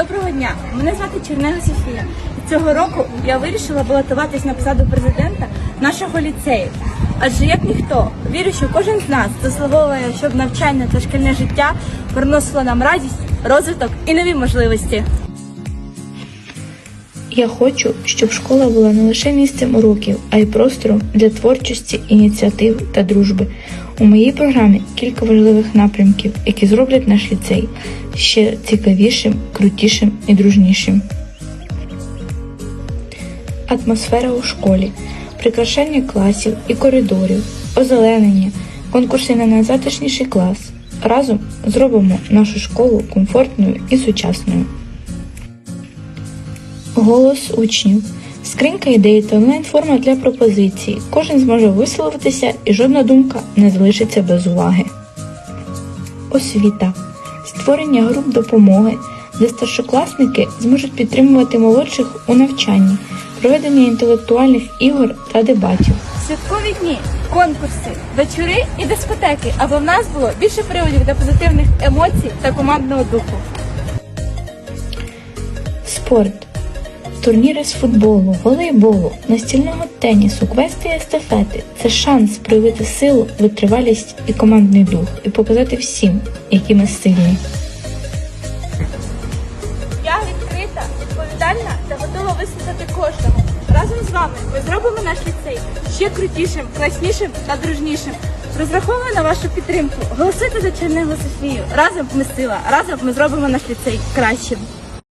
Доброго дня! Мене звати Чернега Софія. Цього року я вирішила балотуватись на посаду президента нашого ліцею. Адже як ніхто, вірю, що кожен з нас заслуговує, щоб навчання та шкільне життя приносило нам радість, розвиток і нові можливості. Я хочу, щоб школа була не лише місцем уроків, а й простором для творчості, ініціатив та дружби. У моїй програмі кілька важливих напрямків, які зроблять наш ліцей ще цікавішим, крутішим і дружнішим. Атмосфера у школі, прикрашання класів і коридорів, озеленення, конкурси на найзатишніший клас. Разом зробимо нашу школу комфортною і сучасною. Голос учнів. Скринька ідей та онлайн-форма для пропозицій. Кожен зможе висловитися і жодна думка не залишиться без уваги. Освіта. Створення груп допомоги, де старшокласники зможуть підтримувати молодших у навчанні, проведення інтелектуальних ігор та дебатів. Святкові дні, конкурси, вечори і дискотеки, аби в нас було більше приводів для позитивних емоцій та командного духу. Спорт. Турніри з футболу, волейболу, настільного тенісу, квести і естафети це шанс проявити силу, витривалість і командний дух і показати всім, які ми сильні. Я відкрита, відповідальна та готова вислухати кожного. Разом з вами ми зробимо наш ліцей ще крутішим, класнішим та дружнішим. Розраховую на вашу підтримку. Голосуйте за Чернегу Софію. Разом ми сила, разом ми зробимо наш ліцей кращим.